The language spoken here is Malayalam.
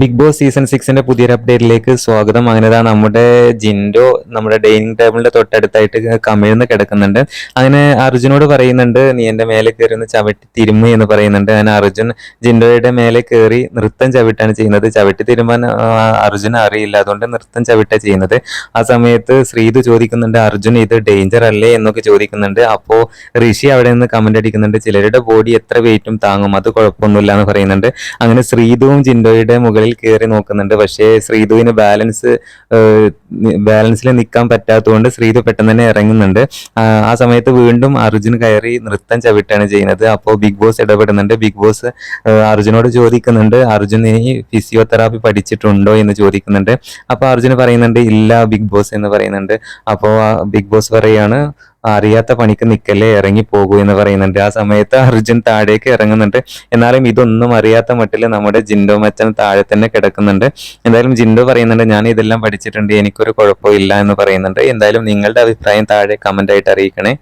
ബിഗ് ബോസ് സീസൺ സിക്സിന്റെ പുതിയൊരു അപ്ഡേറ്റിലേക്ക് സ്വാഗതം. അങ്ങനെ ദാ നമ്മുടെ ജിൻഡോ നമ്മുടെ ഡൈനിങ് ടേബിളിന്റെ തൊട്ടടുത്തായിട്ട് കമിഴ്ന്ന് കിടക്കുന്നുണ്ട്. അങ്ങനെ അർജുനോട് പറയുന്നുണ്ട് നീ എന്റെ മേലെ കയറി ഒന്ന് ചവിട്ടി തിരുമ്മി എന്ന് പറയുന്നുണ്ട്. അങ്ങനെ അർജുൻ ജിൻഡോയുടെ മേലെ കയറി നൃത്തം ചവിട്ടാണ് ചെയ്യുന്നത്. ചവിട്ടി തിരുമ്പാൻ അർജുന അറിയില്ല. അതുകൊണ്ട് നൃത്തം ചവിട്ടാ ചെയ്യുന്നത്. ആ സമയത്ത് ശ്രീതു ചോദിക്കുന്നുണ്ട് അർജുൻ ഇത് ഡേഞ്ചർ അല്ലേ? എന്നൊക്കെ ചോദിക്കുന്നുണ്ട്. അപ്പോ ഋഷി അവിടെ നിന്ന് കമന്റ് അടിക്കുന്നുണ്ട് ചിലരുടെ ബോഡി എത്ര വെയിറ്റും താങ്ങും. അത് കുഴപ്പമൊന്നുമില്ല എന്ന് പറയുന്നുണ്ട്. അങ്ങനെ ശ്രീതുവും ജിൻഡോയുടെ മുകളിൽ കയറി നോക്കുന്നുണ്ട്. പക്ഷേ ശ്രീതുവിന് ബാലൻസ് ബാലൻസിൽ നിൽക്കാൻ പറ്റാത്തതുകൊണ്ട് ശ്രീതു പെട്ടെന്ന് തന്നെ ഇറങ്ങുന്നുണ്ട്. ആ, സമയത്ത് വീണ്ടും അർജുൻ കയറി നൃത്തം ചവിട്ടാണ് ചെയ്യുന്നത്. അപ്പോൾ ബിഗ് ബോസ് ഇടപെടുന്നുണ്ട്. ബിഗ് ബോസ് അർജുനോട് ചോദിക്കുന്നുണ്ട് അർജുൻ ഇനി ഫിസിയോതെറാപ്പി പഠിച്ചിട്ടുണ്ടോ? എന്ന് ചോദിക്കുന്നുണ്ട്. അപ്പോൾ അർജുൻ പറയുന്നുണ്ട് ഇല്ല ബിഗ് ബോസ് എന്ന് പറയുന്നുണ്ട്. അപ്പോൾ ബിഗ് ബോസ് പറയാണ് അറിയാത്ത പണിക്ക് നിക്കല്ലേ ഇറങ്ങി പോകൂ എന്ന് പറയുന്നുണ്ട്. ആ സമയത്ത് അർജുൻ താഴേക്ക് ഇറങ്ങുന്നുണ്ട്. എന്നാലും ഇതൊന്നും അറിയാത്ത മട്ടിൽ നമ്മുടെ ജിൻഡോ മച്ചൻ താഴെ തന്നെ കിടക്കുന്നുണ്ട്. എന്തായാലും ജിൻഡോ പറയുന്നുണ്ട് ഞാൻ ഇതെല്ലാം പഠിച്ചിട്ടുണ്ട് എനിക്കൊരു കുഴപ്പമില്ല എന്ന് പറയുന്നുണ്ട്. എന്തായാലും നിങ്ങളുടെ അഭിപ്രായം താഴെ കമന്റ് ആയിട്ട് അറിയിക്കണേ.